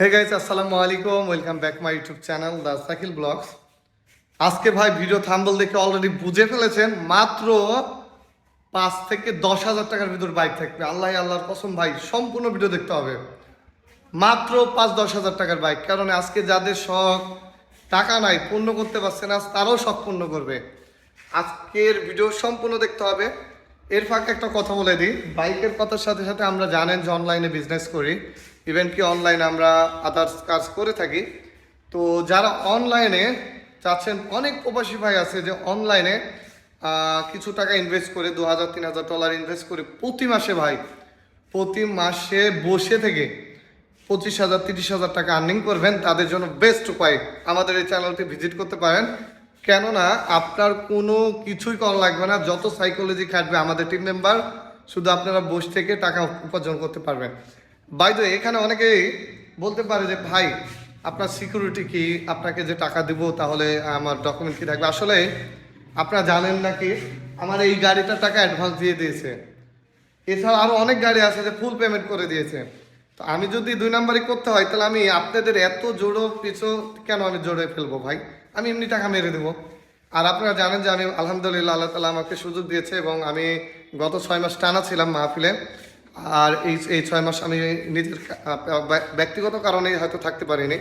হে guys আসসালামু আলাইকুম welcome back my YouTube channel the Shakil vlogs আজকে ভাই ভিডিও থাম্বল দেখে অলরেডি বুঝে ফেলেছেন, মাত্র পাঁচ থেকে দশ হাজার টাকার ভিতর বাইক থাকবে। আল্লাহ আল্লাহর কসম ভাই, সম্পূর্ণ ভিডিও দেখতে হবে। মাত্র পাঁচ দশ হাজার টাকার বাইক কারণ আজকে যাদের শখ, টাকা নাই, পূর্ণ করতে পারছে না, তারাও শখ পূর্ণ করবে। আজকের ভিডিও সম্পূর্ণ দেখতে হবে। এর ফাঁকে একটা কথা বলে দিই বাইকের কথার সাথে সাথে আমরা জানেন যে অনলাইনে বিজনেস করি। ইভেন কি অনলাইনে আমরা আদার্স কাজ করে থাকি। তো যারা অনলাইনে চাচ্ছেন, অনেক প্রবাসী ভাই আছে যে অনলাইনে কিছু টাকা ইনভেস্ট করে দু হাজার তিন হাজার ডলার ইনভেস্ট করে প্রতি মাসে ভাই, প্রতি মাসে বসে থেকে পঁচিশ হাজার তিরিশ হাজার টাকা আর্নিং করবেন। তাদের জন্য বেস্ট উপায় আমাদের এই চ্যানেলটি ভিজিট করতে পারেন। কেননা আপনার কোনো কিছুই করা লাগবে না, যত সাইকোলজি খাটবে আমাদের টিম মেম্বার শুধু আপনারা বসে থেকে টাকা উপার্জন করতে পারবেন। বাইদ এখানে অনেকেই বলতে পারে যে, ভাই, আপনার সিকিউরিটি কি? আপনাকে যে টাকা দিব, তাহলে আমার ডকুমেন্ট কি থাকবে? আসলে আপনারা জানেন নাকি আমার এই গাড়িটার টাকা অ্যাডভান্স দিয়ে দিয়েছে। এছাড়া আরও অনেক গাড়ি আছে যে ফুল পেমেন্ট করে দিয়েছে। তো আমি যদি দুই নাম্বারই করতে হয়, তাহলে আমি আপনাদের এত জোড়ো পিছু কেন আমি জোড়ে ফেলব ভাই? আমি এমনি টাকা মেরে দেবো। আর আপনারা জানেন যে আমি আলহামদুলিল্লাহ, আল্লাহ তালা আমাকে সুযোগ দিয়েছে এবং আমি গত ছয় মাস টানা ছিলাম মাহফিলে। আর এই এই ছয় মাস আমি নিজের ব্যক্তিগত কারণে হয়তো থাকতে পারিনি।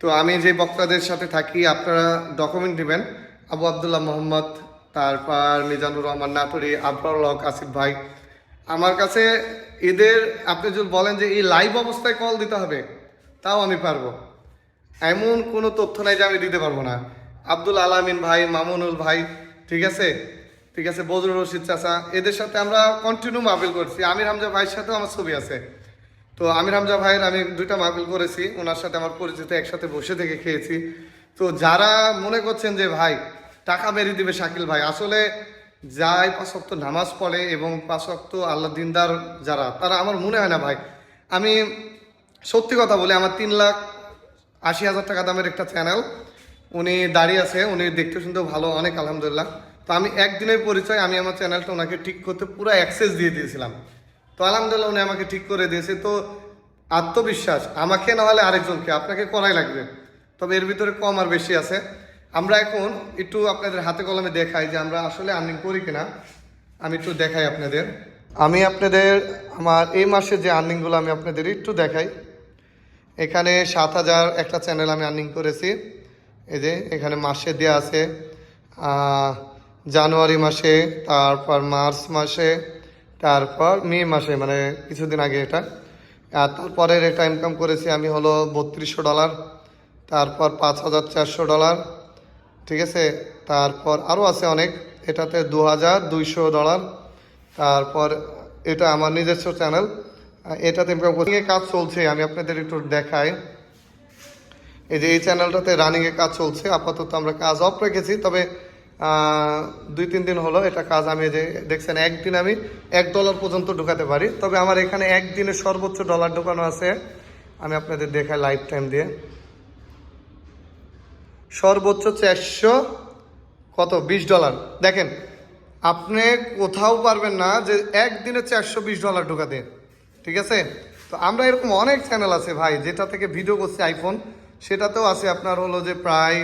তো আমি যে বক্তাদের সাথে থাকি, আপনারা ডকুমেন্ট নেবেন। আবু আবদুল্লাহ মোহাম্মদ, তারপর মিজানুর রহমান নাটুরি আবরুল হক, আসিফ ভাই। আমার কাছে এদের, আপনি যদি বলেন যে এই লাইভ অবস্থায় কল দিতে হবে, তাও আমি পারব। এমন কোনো তথ্য নাই যে আমি দিতে পারব না। আব্দুল আলামিন ভাই, মামুনুল ভাই, ঠিক আছে? ঠিক আছে, বজরুল রশিদ চাচা, এদের সাথে আমরা কন্টিনিউ মাহফিল করছি। আমির হামজা ভাইয়ের সাথেও আমার ছবি আছে। তো আমির হামজা ভাইয়ের আমি দুইটা মাহফিল করেছি, ওনার সাথে আমার পরিচিত, একসাথে বসে থেকে খেয়েছি। তো যারা মনে করছেন যে, ভাই, টাকা বেরিয়ে দিবে শাকিল ভাই। আসলে যাই পাঁচক্ত নামাজ পড়ে এবং পাঁচক্ত আল্লাহ দিনদার যারা, তারা আমার মনে হয় না, ভাই, আমি সত্যি কথা বলি, আমার তিন লাখ আশি হাজার টাকা দামের একটা চ্যানেল উনি দাঁড়িয়ে আছে, উনি দেখতে শুনতেও ভালো, অনেক আলহামদুলিল্লাহ। তো আমি একদিনের পরিচয়, আমি আমার চ্যানেলটা ওনাকে ঠিক করতে পুরো অ্যাক্সেস দিয়ে দিয়েছিলাম। তো আলহামদুলিল্লাহ উনি আমাকে ঠিক করে দিয়েছে। তো আত্মবিশ্বাস, আমাকে না হলে আরেকজনকে, আপনাকে করাই লাগবে। তবে এর ভিতরে কম আর বেশি আছে। আমরা এখন একটু আপনাদের হাতে কলমে দেখাই যে আমরা আসলে আর্নিং করি কিনা। আমি একটু দেখাই আপনাদের। আমি আপনাদের আমার এই মাসে যে আর্নিংগুলো আমি আপনাদের একটু দেখাই। এখানে সাত হাজার একটা চ্যানেল আমি আর্নিং করেছি। এই যে এখানে মাসে দেওয়া আছে জানুয়ারি মাসে, তারপর মার্চ মাসে, তারপর মে মাসে মানে কিছুদিন আগে এটা। আর তারপরের এটা ইনকাম করেছি আমি হলো বত্রিশশো ডলার তারপর পাঁচ হাজার চারশো ডলার ঠিক আছে? তারপর আরও আছে অনেক, এটাতে দু হাজার দুইশো ডলার তারপর এটা আমার নিজস্ব চ্যানেল এটাতে ইনকাম করছি। কাজ চলছে, আমি আপনাদের একটু দেখাই। এই যে এই চ্যানেলটাতে রানিংয়ে কাজ চলছে, আপাতত আমরা কাজ অফ রেখেছি, তবে দুই, তিন দিন হলো এটা কাজ আমি যে দেখছেন, একদিন আমি এক ডলার পর্যন্ত ঢুকাতে পারি। তবে আমার এখানে একদিনে সর্বোচ্চ ডলার ঢোকানো আছে। আমি আপনাদের দেখাই লাইফ টাইম দিয়ে। সর্বোচ্চ চারশো কত? বিশ ডলার। দেখেন, আপনি কোথাও পারবেন না যে একদিনে চারশো বিশ ডলার ঢোকাতে। ঠিক আছে? তো আমরা এরকম অনেক চ্যানেল আছে ভাই, যেটা থেকে ভিডিও করছি আইফোন সেটাতেও আছে আপনার হলো যে প্রায়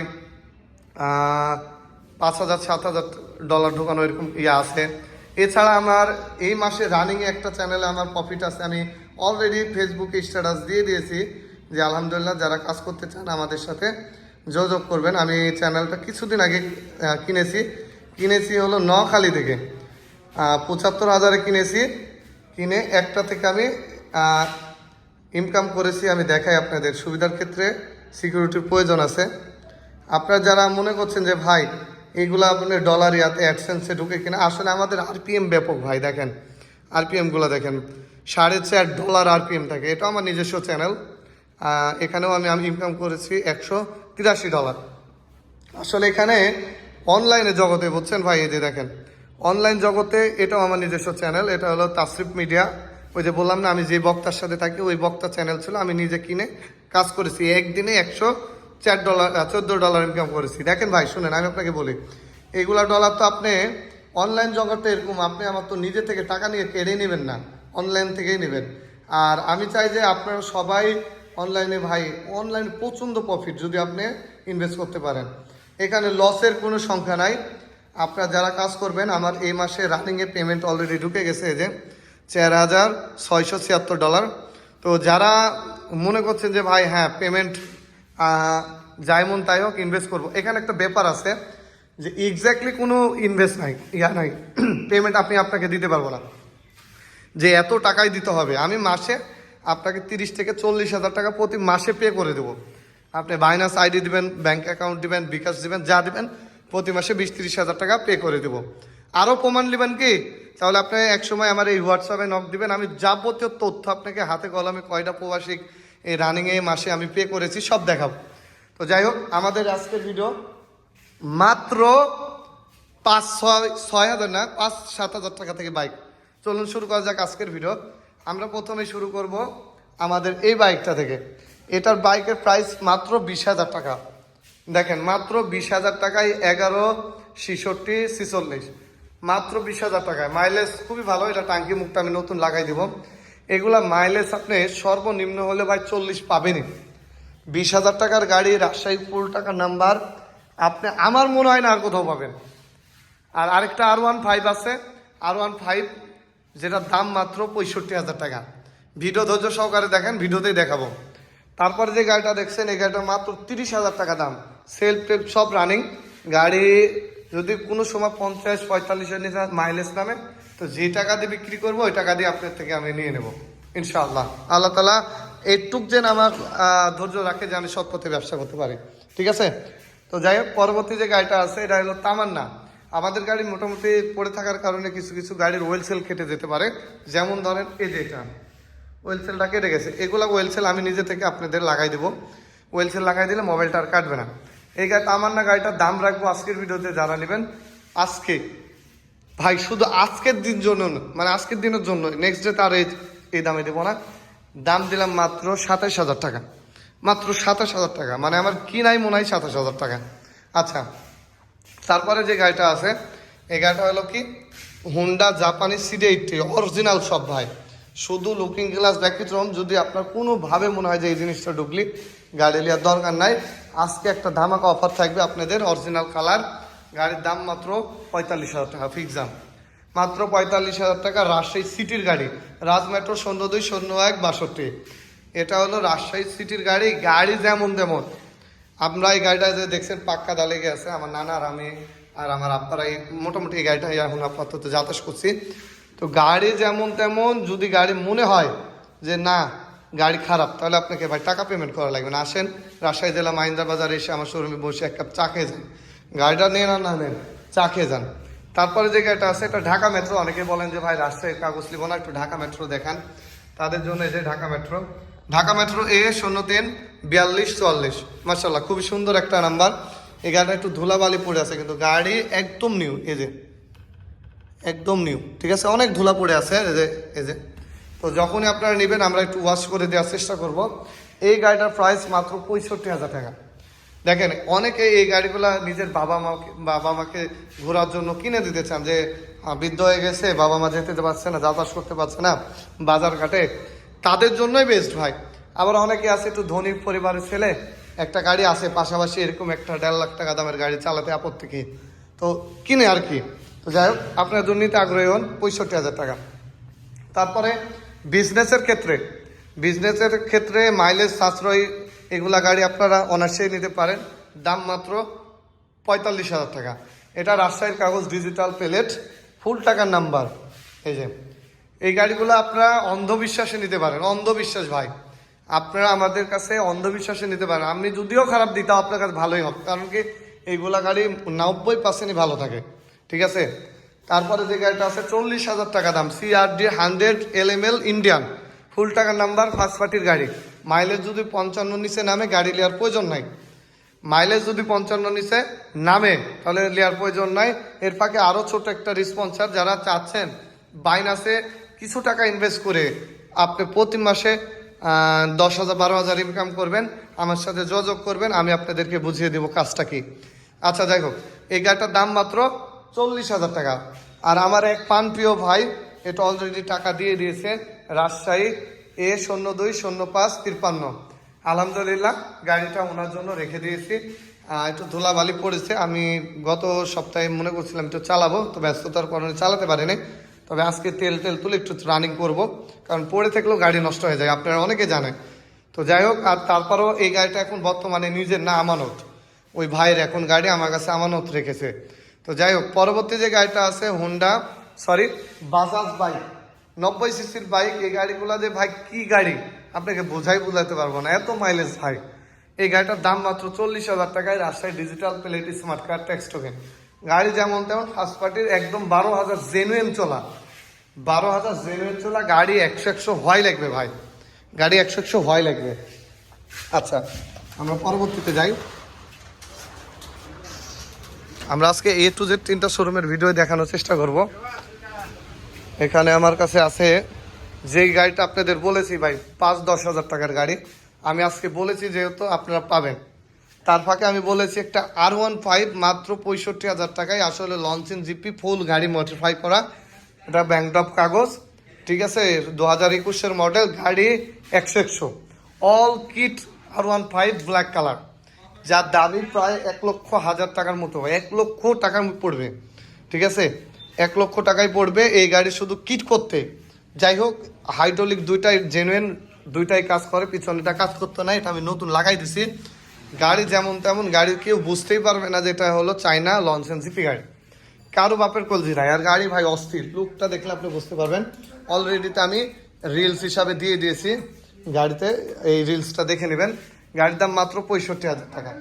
পাঁচ হাজার, সাত হাজার ডলার ঢোকানো এরকম ইয়ে আছে। এছাড়া আমার এই মাসে রানিংয়ে একটা চ্যানেলে আমার প্রফিট আছে। আমি অলরেডি ফেসবুকে স্ট্যাটাস দিয়ে দিয়েছি যে, আলহামদুলিল্লাহ, যারা কাজ করতে চান আমাদের সাথে যোগাযোগ করবেন। আমি এই চ্যানেলটা কিছুদিন আগে কিনেছি। কিনেছি হলো নখালি থেকে। পঁচাত্তর হাজারে কিনেছি। কিনে একটা থেকে আমি ইনকাম করেছি। আমি দেখাই আপনাদের। সুবিধার ক্ষেত্রে সিকিউরিটির প্রয়োজন আছে। আপনারা যারা মনে করছেন যে, ভাই এইগুলো আপনি ডলার ইয়াতে অ্যাডসেন্সে ঢুকে কিনা, আসলে আমাদের আরপিএম ব্যাপক ভাই, দেখেন আরপিএমগুলো দেখেন, সাড়ে চার ডলার আরপিএম থাকে, এটা আমার নিজস্ব চ্যানেল এখানেও আমি আমি ইনকাম করেছি একশো তিরাশি ডলার আসলে এখানে অনলাইনে জগতে, বুঝছেন ভাই, এই যে দেখেন অনলাইন জগতে এটাও আমার নিজস্ব চ্যানেল এটা হলো তাসরিফ মিডিয়া ওই যে বললাম না, আমি যে বক্তার সাথে থাকি, ওই বক্তা চ্যানেল ছিল, আমি নিজে কিনে কাজ করেছি, একদিনে একশো চার ডলার চোদ্দ ডলার ইনকাম করেছি। দেখেন ভাই, শুনেন, আমি আপনাকে বলি এইগুলা ডলার তো আপনি অনলাইন জগতে এরকম, আপনি আমার তো নিজে থেকে টাকা নিয়ে কেড়ে নেবেন না অনলাইন থেকেই নেবেন। আর আমি চাই যে আপনারা সবাই অনলাইনে ভাই অনলাইনে প্রচণ্ড প্রফিট যদি আপনি ইনভেস্ট করতে পারেন। এখানে লসের কোনো সংখ্যা নাই। আপনারা যারা কাজ করবেন, আমার এই মাসে রানিংয়ে পেমেন্ট অলরেডি ঢুকে গেছে যে চার হাজার ছয়শো ছিয়াত্তর ডলার তো যারা মনে করছেন যে ভাই হ্যাঁ পেমেন্ট যাই মন তাই হোক ইনভেস্ট করব। এখানে একটা ব্যাপার আছে যে এক্স্যাক্টলি কোনো ইনভেস্ট নাই, ইয়া নাই। পেমেন্ট আপনি আপনাকে দিতে পারব না। যে এত টাকাই দিতে হবে। আমি মাসে আপনাকে তিরিশ থেকে চল্লিশ হাজার টাকা প্রতি মাসে পে করে দেবো। আপনি বাইনাস আইডি দিবেন ব্যাঙ্ক অ্যাকাউন্ট দিবেন, বিকাশ দিবেন, যা দিবেন, প্রতি মাসে বিশ তিরিশ হাজার টাকা পে করে দেবো। আরও প্রমাণ নেবেন কি? তাহলে আপনি এক সময় আমার এই হোয়াটসঅ্যাপে নক দিবেন। আমি যাবতীয় তথ্য আপনাকে হাতে কলমে কয়টা প্রবাসী এই রানিংয়ে মাসে আমি পে করেছি, সব দেখাবো। তো যাই হোক, আমাদের আজকের ভিডিও মাত্র পাঁচ, ছয় ছয় হাজার না, পাঁচ, সাত হাজার টাকা থেকে বাইক চলুন শুরু করা যাক আজকের ভিডিও আমরা প্রথমে শুরু করব আমাদের এই বাইকটা থেকে। এটার বাইকের প্রাইস মাত্র বিশ হাজার টাকা। দেখেন, মাত্র বিশ হাজার টাকায় এগারো, ছিষট্টি, ছিচল্লিশ। মাত্র বিশ হাজার টাকায়। মাইলেজ খুবই ভালো, এটা টাঙ্কি মুখটা আমি নতুন লাগাই দিব। এগুলা মাইলেজ আপনি সর্বনিম্ন হলে ভাই চল্লিশ পাবেনই। বিশ হাজার টাকার গাড়ি, রাজশাহী ফুল টাকার নাম্বার আপনি আমার মনে হয় না আর কোথাও পাবেন। আর আরেকটা আর ওয়ান ফাইভ আছে। আর ওয়ান ফাইভ যেটার দাম মাত্র পঁয়ষট্টি হাজার টাকা। ভিডিও ধৈর্য সহকারে দেখেন, ভিডিওতেই দেখাবো। তারপরে যে গাড়িটা দেখছেন, এই গাড়িটা মাত্র তিরিশ হাজার টাকা দাম। সেলফ টেলফ সব রানিং গাড়ি যদি কোনো সময় পঞ্চাশ, পঁয়তাল্লিশের নিচে মাইলেজ নামে তো যে টাকা দিয়ে বিক্রি করব, ওই টাকা দিয়ে আপনার থেকে আমি নিয়ে নেব। ইনশাআল্লাহ। আল্লাহ তালা এইটুক যেন আমার ধৈর্য রাখে যে আমি সৎ পথে ব্যবসা করতে পারি। ঠিক আছে? তো যাই হোক, পরবর্তী যে গাড়িটা আছে, এটা হলো তামান্না। আমাদের গাড়ি মোটামুটি পড়ে থাকার কারণে কিছু কিছু গাড়ির ওয়েল সেল কেটে যেতে পারে। যেমন ধরেন এই যে এটা। ওয়েল সেলটা কেটে গেছে। এগুলো ওয়েল সেল আমি নিজে থেকে আপনাদের লাগাই দেবো। ওয়েল সেল লাগাই দিলে মোবাইলটা আর কাটবে না। এই গাড়ি তামান্না গাড়িটার দাম রাখব আজকের ভিডিওতে, যারা নেবেন। আজকে ভাই, শুধু আজকের দিন জন্য মানে আজকের দিনের জন্য নেক্সট ডে তার এই দামে দেবো না। দাম দিলাম মাত্র সাতাশ হাজার টাকা। মাত্র সাতাশ হাজার টাকা মানে আমার কি নাই মনে হয় সাতাশ হাজার টাকা। আচ্ছা তারপরে যে গাড়িটা আছে, এই গাড়িটা হলো কি? হুন্ডা জাপানি সিডি এইটটি অরিজিনাল সব ভাই। শুধু লুকিং গ্লাস ব্যতিক্রম, যদি আপনার কোনোভাবে মনে হয় যে এই জিনিসটা ঢুকলি, গাড়ি নেওয়ার দরকার নাই। আজকে একটা ধামাকা অফার থাকবে আপনাদের অরিজিনাল কালার গাড়ির দাম মাত্র পঁয়তাল্লিশ হাজার টাকা ফিক্স দাম মাত্র পঁয়তাল্লিশ হাজার টাকা রাজশাহী সিটির গাড়ি রাজ মেট্রো শূন্য দুই, শূন্য এক, বাষট্টি। এটা হলো রাজশাহী সিটির গাড়ি গাড়ি যেমন তেমন। আমরা এই গাড়িটা যে দেখছেন, পাক্কা দালে গেছে আমার নানা আর আমি আর আমার আব্বারা এই মোটামুটি এই গাড়িটা এখন আপাতত যাতায়াত করছি। তো গাড়ি যেমন তেমন, যদি গাড়ি মনে হয় যে না, গাড়ি খারাপ, তাহলে আপনাকে ভাই টাকা পেমেন্ট করা লাগবে না। আসেন, রাজশাহী জেলা মাহিন্দা বাজারে এসে আমার শোরুমে বসে এক কাপ চা খেয়ে যান। গাড়িটা নেন আর না নেন, চা খেয়ে যান। তারপরে যে গাড়িটা আছে, এটা ঢাকা মেট্রো। অনেকে বলেন যে, ভাই রাজশাহীর কাগজ লিব না, একটু ঢাকা মেট্রো দেখান। তাদের জন্য এই যে ঢাকা মেট্রো। ঢাকা মেট্রো এ শূন্য তিন, বিয়াল্লিশ, চুয়াল্লিশ। মার্শাল্লাহ খুবই সুন্দর একটা নাম্বার। এই গাড়িটা একটু ধুলাবালি পড়ে আছে, কিন্তু গাড়ি একদম নিউ, এই যে। একদম নিউ, ঠিক আছে? অনেক ধুলা পড়ে আছে, এই যে এই যে। তো যখনই আপনারা নেবেন, আমরা একটু ওয়াশ করে দেওয়ার চেষ্টা করব। এই গাড়িটার প্রাইস মাত্র পঁয়ষট্টি হাজার টাকা। দেখেন, অনেকে এই গাড়িগুলা নিজের বাবা মাকে বাবা মাকে ঘোরার জন্য কিনে দিতে চান যে বৃদ্ধ হয়ে গেছে, বাবা মা যেতে পারছে না, যাতায়াত করতে পারছে না, বাজার ঘাটে। তাদের জন্যই বেস্ট ভাই। আবার অনেকে আছে একটু ধনী পরিবারের ছেলে, একটা গাড়ি আছে, পাশাপাশি এরকম একটা দেড় লাখ টাকা দামের গাড়ি চালাতে আপত্তি কি? তো কিনে আর কি। তো যাই হোক, আপনার দুর্নীতি আগ্রহী হন, পঁয়ষট্টি হাজার টাকা। তারপরে বিজনেসের ক্ষেত্রে। বিজনেসের ক্ষেত্রে মাইলেজ সাশ্রয়ী এগুলা গাড়ি আপনারা অনার্সেই নিতে পারেন। দাম মাত্র পঁয়তাল্লিশ হাজার টাকা। এটা রাজশাহীর কাগজ ডিজিটাল প্লেট ফুল টাকার নাম্বার এই যে, এই গাড়িগুলো আপনারা অন্ধবিশ্বাসে নিতে পারেন। অন্ধবিশ্বাস ভাই, আপনারা আমাদের কাছে অন্ধবিশ্বাসে নিতে পারেন। আমি যদিও খারাপ দিতাম আপনার কাছে ভালোই হবে। কারণ কি, এইগুলা গাড়ি নব্বই পার্সেন্টই ভালো থাকে। ঠিক আছে? তারপরে যে গাড়িটা আছে, চল্লিশ হাজার টাকা দাম। CRD hundred L M L Indian full টাকার নাম্বার ফার্স্ট পার্টির গাড়ি। মাইলেজ যদি পঞ্চান্ন নিচে নামে, গাড়ি নেওয়ার প্রয়োজন নাই। মাইলেজ যদি পঞ্চান্ন নিচে নামে, তাহলে নেওয়ার প্রয়োজন নাই। এর ফাঁকে আরও ছোট একটা রিসপন্সার যারা চাচ্ছেন বাইনাসে কিছু টাকা ইনভেস্ট করে আপনি প্রতি মাসে দশ হাজার, বারো হাজার ইনকাম করবেন। আমার সাথে যোগাযোগ করবেন, আমি আপনাদেরকে বুঝিয়ে দেবো কাজটা কি। আচ্ছা হোক, এই গাড়িটার দাম মাত্র চল্লিশ হাজার টাকা। আর আমার এক পান প্রিয় ভাই, এটা অলরেডি টাকা দিয়ে দিয়েছে, রাজশাহী এ শূন্য দুই শূন্য পাঁচ তিপ্পান্ন আলহামদুলিল্লাহ, গাড়িটা ওনার জন্য রেখে দিয়েছি। একটু ধুলাবালি পড়েছে। আমি গত সপ্তাহে মনে করছিলাম একটু চালাবো, তো ব্যস্ততার কারণে চালাতে পারিনি। তবে আজকে তেল তেল তুলে একটু রানিং করব, কারণ পড়ে থাকলেও গাড়ি নষ্ট হয়ে যায়, আপনারা অনেকে জানেন। তো যাই হোক, আর তারপরেও এই গাড়িটা এখন বর্তমানে নিজের না, আমানত। ওই ভাইয়ের এখন গাড়ি আমার কাছে আমানত রেখেছে। তো যাই হোক, পরবর্তী যে গাড়িটা আছে হোন্ডা সরি বাজাজ বাইক নব্বই সিসির বাইক, এই গাড়িগুলো যে ভাই কি গাড়ি? আপনাকে বোঝাই বোঝাতে পারব না। এত মাইলেজ ভাই। এই গাড়িটার দাম মাত্র চল্লিশ হাজার টাকায় Rajshahi digital plate smart card tax token গাড়ি যেমন তেমন ফার্স্ট পার্টির একদম বারো হাজার জেনুয়েন চলা। বারো হাজার জেনুয়েন চলা, গাড়ি একশো একশো হয় লাগবে ভাই। গাড়ি একশো একশো হয় লাগবে। আচ্ছা আমরা পরবর্তীতে যাই। আমরা আজকে এ টু জেড তিনটা শোরুমের ভিডিও দেখানোর চেষ্টা করব। এখানে আমার কাছে আছে যেই গাড়িটা আপনাদের বলেছি ভাই, পাঁচ দশ হাজার টাকার গাড়ি। আমি আজকে বলেছি যেহেতু আপনারা পাবেন। তার ফাঁকে আমি বলেছি একটা আর ওয়ান ফাইভ মাত্র পঁয়ষট্টি হাজার টাকায় আসলে লঞ্চিং জিপি, ফুল গাড়ি মডিফাই করা। এটা ব্যাংকডপ কাগজ, ঠিক আছে? দু হাজার একুশের মডেল গাড়ি একশো একশো। অল কিট আর ওয়ান ফাইভ ব্ল্যাক কালার যার দামি প্রায় এক লক্ষ হাজার টাকার মতো এক লক্ষ টাকার পড়বে, ঠিক আছে? এক লক্ষ টাকায় পড়বে এই গাড়ি শুধু কিট করতে। যাই হোক হাইড্রোলিক দুইটাই জেনুইন দুইটাই কাজ করে পিছনেটা কাজ করতে না এটা আমি নতুন লাগাই দিছি। গাড়ি যেমন তেমন গাড়ি কেউ বুঝতেই পারবে না যে এটা হলো চাইনা লঞ্চেন জিপি গাড়ি। কারও বাপের কলজি নাই, আর গাড়ি ভাই অস্থির। লুকটা দেখলে আপনি বুঝতে পারবেন। অলরেডিতে আমি রিলস হিসাবে দিয়ে দিয়েছি। গাড়িতে এই রিলসটা দেখে নেবেন। গাড়ির দাম মাত্র পঁয়ষট্টি হাজার টাকা।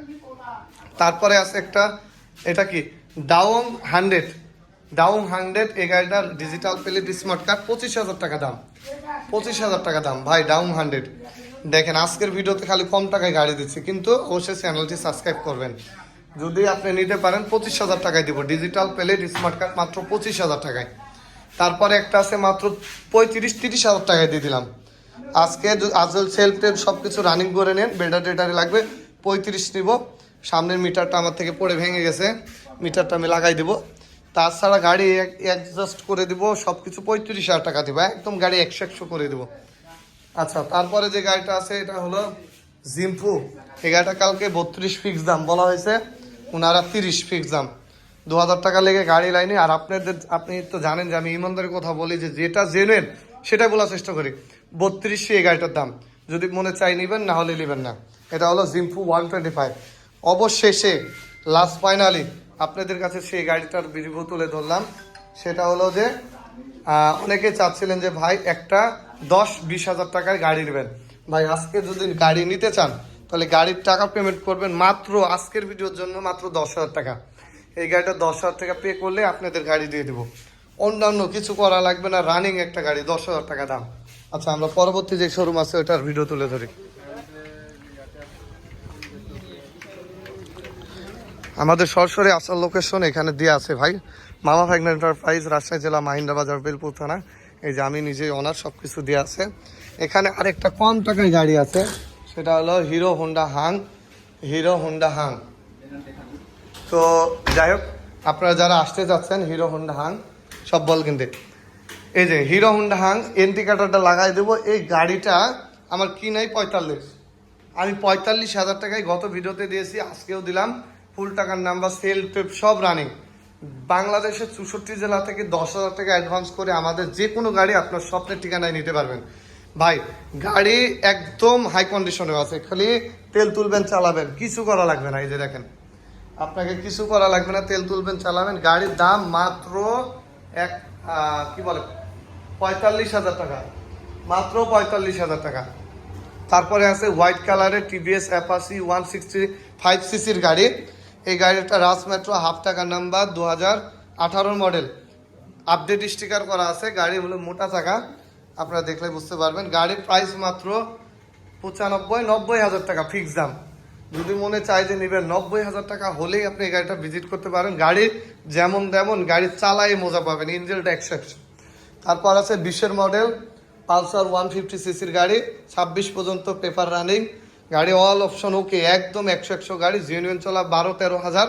তারপরে আছে একটা, এটা কি? ডাউং হান্ড্রেড ডাউং হান্ড্রেড এই গাড়িটার ডিজিটাল প্লেট স্মার্ট কার্ড পঁচিশ হাজার টাকা দাম। পঁচিশ হাজার টাকা দাম। ভাই ডাউন হান্ড্রেড দেখেন, আজকের ভিডিওতে খালি কম টাকায় গাড়ি দিচ্ছি, কিন্তু অবশ্যই চ্যানেলটি সাবস্ক্রাইব করবেন। যদি আপনি নিতে পারেন, পঁচিশ হাজার টাকায় দিব। ডিজিটাল প্লেট স্মার্ট কার্ড মাত্র পঁচিশ হাজার টাকায়। তারপরে একটা আছে, মাত্র পঁয়ত্রিশ, তিরিশ হাজার টাকায় দিয়ে দিলাম। আজকে আজল সেলফ টেল সব কিছু রানিং করে নেন। বেটার টেটারে লাগবে, পঁয়ত্রিশ নিব। সামনের মিটারটা আমার থেকে পড়ে ভেঙে গেছে। মিটারটা আমি লাগাই দিব। তাছাড়া গাড়ি অ্যাডজাস্ট করে দিব সব কিছু পঁয়ত্রিশ হাজার টাকা দিব, একদম গাড়ি একশো একশো করে দিব। আচ্ছা তারপরে যে গাড়িটা আছে, এটা হলো জিম্পু এই গাড়িটা কালকে বত্রিশ ফিক্স দাম বলা হয়েছে, ওনারা তিরিশ ফিক্স দাম। দু হাজার টাকা লেগে গাড়ি লাইনে, আর আপনাদের, আপনি তো জানেন যে আমি ইমানদারের কথা বলি যে যেটা জেনেন সেটাই বলার চেষ্টা করি। বত্রিশে এই গাড়িটার দাম। যদি মনে চাই নেবেন, না হলে নেবেন না। এটা হলো জিম্পু ওয়ান টোয়েন্টি ফাইভ অবশেষে লাস্ট ফাইনালি আপনাদের কাছে সেই গাড়িটার রিভিউ তুলে ধরলাম। সেটা হলো যে অনেকে চাচ্ছিলেন যে, ভাই, একটা দশ, বিশ হাজার টাকার গাড়ি নেবেন। ভাই, আজকে যদি গাড়ি নিতে চান, তাহলে গাড়ির টাকা পেমেন্ট করবেন মাত্র আজকের ভিডিওর জন্য মাত্র দশ হাজার টাকা। এই গাড়িটা দশ হাজার টাকা পে করলে আপনাদের গাড়ি দিয়ে দেবো। অন্যান্য কিছু করা লাগবে না রানিং একটা গাড়ি, দশ হাজার টাকা দাম। আচ্ছা আমরা পরবর্তী যে শোরুম আছে, ওটার ভিডিও তুলে ধরি। আমাদের সরাসরি আসার লোকেশন এখানে দিয়ে আছে ভাই। মামা ভাগনা এন্টারপ্রাইজ রাজশাহী জেলা মাহিন্দা বাজার বেলপুর থানা। এই যে আমি নিজেই ওনার সব কিছু দিয়ে আছে। এখানে আরেকটা কম টাকায় গাড়ি আছে, সেটা হলো Hero Honda Hunk. Hero Honda Hunk. তো যাই হোক, আপনারা যারা আসতে যাচ্ছেন, হিরো হোন্ডা হাং, সব বল কিনতে। এই যে হিরো হোন্ডা হাং এন্টিকাটারটা লাগাই দেবো। এই গাড়িটা আমার কি নাই পঁয়তাল্লিশ। আমি পঁয়তাল্লিশ হাজার টাকায় গত ভিডিওতে দিয়েছি, আজকেও দিলাম। ফুল টাকার নাম্বার সেল টেপ সব রানিং বাংলাদেশের চৌষট্টি জেলা থেকে দশ হাজার টাকা অ্যাডভান্স করে আমাদের যে কোনো গাড়ি আপনার স্বপ্নের ঠিকানায় নিতে পারবেন। ভাই, গাড়ি একদম হাই কন্ডিশনে আছে, খালি তেল তুলবেন, চালাবেন। কিছু করা লাগবে না, এই যে দেখেন। আপনাকে কিছু করা লাগবে না, তেল তুলবেন, চালাবেন। গাড়ির দাম মাত্র এক কি বলে, পঁয়তাল্লিশ হাজার টাকা। মাত্র পঁয়তাল্লিশ হাজার টাকা। তারপরে আছে হোয়াইট কালারের TVS Apache one sixty five সিসির গাড়ি। এই গাড়িটা রাজ মেট্রো হাফ টাকা নাম্বার দু হাজার মডেল। আপডেট স্টিকার করা আছে, গাড়ি হলো মোটা চাকা আপনারা দেখলে বুঝতে পারবেন, গাড়ির প্রাইস মাত্র পঁচানব্বই, নব্বই হাজার টাকা ফিক্স দাম। যদি মনে চাই যে নেবেন, নব্বই হাজার টাকা হলেই আপনি এই গাড়িটা ভিজিট করতে পারেন। গাড়ি যেমন তেমন গাড়ি চালাই মজা পাবেন ইঞ্জিনটা একশো তারপর আছে বিশ্বের মডেল পালসার ওয়ান ফিফটি সিসির গাড়ি, ছাব্বিশ পর্যন্ত পেপার রানিং গাড়ি অল অপশন ওকে একদম একশো একশো গাড়ি জেনুইন চলা বারো তেরো হাজার।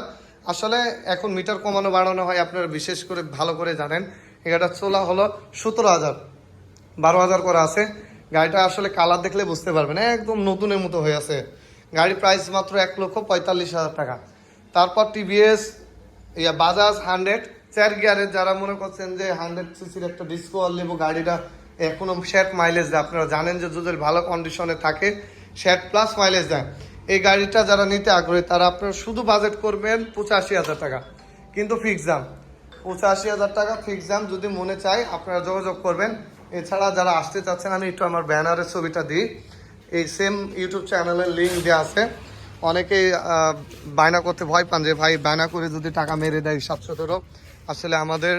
আসলে এখন মিটার কমানো বাড়ানো হয়, আপনারা বিশেষ করে ভালো করে জানেন। গাড়িটা চলা হলো সতেরো হাজার, বারো হাজার করে আছে। গাড়িটা আসলে কালার দেখলে বুঝতে পারবেন, একদম নতুনের মতো হয়ে আছে। গাড়ির প্রাইস মাত্র এক লক্ষ পঁয়তাল্লিশ হাজার টাকা। তারপর টিভিএস ইয়া বাজাজ হান্ড্রেড চার গিয়ারের যারা মনে করছেন যে হান্ড্রেড সিসির একটা ডিসকো নেব গাড়িটা এখনও শ্যাট মাইলেজ আপনারা জানেন যে যদি ভালো কন্ডিশনে থাকে শ্যাট প্লাস মাইলেজ দেয়। এই গাড়িটা যারা নিতে আগ্রহী, তারা আপনারা শুধু বাজেট করবেন পঁচাশি হাজার টাকা। কিন্তু ফিক্স দাম। পঁচাশি হাজার টাকা ফিক্স দাম যদি মনে চায় আপনারা যোগাযোগ করবেন। এছাড়া যারা আসতে চাচ্ছেন, আমি একটু আমার ব্যানারের ছবিটা দিই। এই সেম ইউটিউব চ্যানেলের লিঙ্ক দেওয়া আছে। অনেকেই বায়না করতে ভয় পান যে, ভাই, বায়না করে যদি টাকা মেরে দেয় সাতশো আসলে আমাদের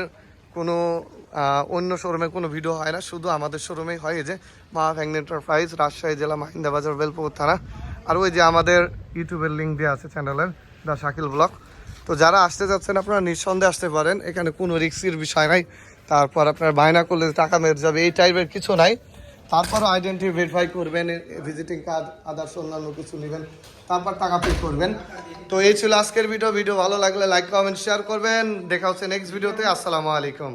কোনো অন্য শোরুমে কোনো ভিডিও হয় না, শুধু আমাদের শোরুমেই হয় এই যে মা ভ্যাংন এন্টারপ্রাইজ, রাজশাহী জেলা মাহিন্দা বাজার বেলপুর থানা। আর ওই যে আমাদের ইউটিউবের লিঙ্ক দেওয়া আছে চ্যানেলের দ্য শাকিল ব্লগ। তো যারা আসতে যাচ্ছেন, আপনারা নিঃসন্দেহে আসতে পারেন। এখানে কোনো রিক্সির বিষয় নাই। তারপর আপনার বায়না করলে টাকা মেরে যাবে, এই টাইপের কিছু নাই। তারপরও আইডেন্টি ভেরিফাই করবেন ভিজিটিং কার্ড আদার্স অন্যান্য কিছু নেবেন। তারপর টাকা পে করবেন। তো এই ছিল আজকের ভিডিও ভিডিও ভালো লাগলে লাইক কমেন্ট শেয়ার করবেন। দেখা হচ্ছে নেক্সট ভিডিওতে আসসালামু আলাইকুম।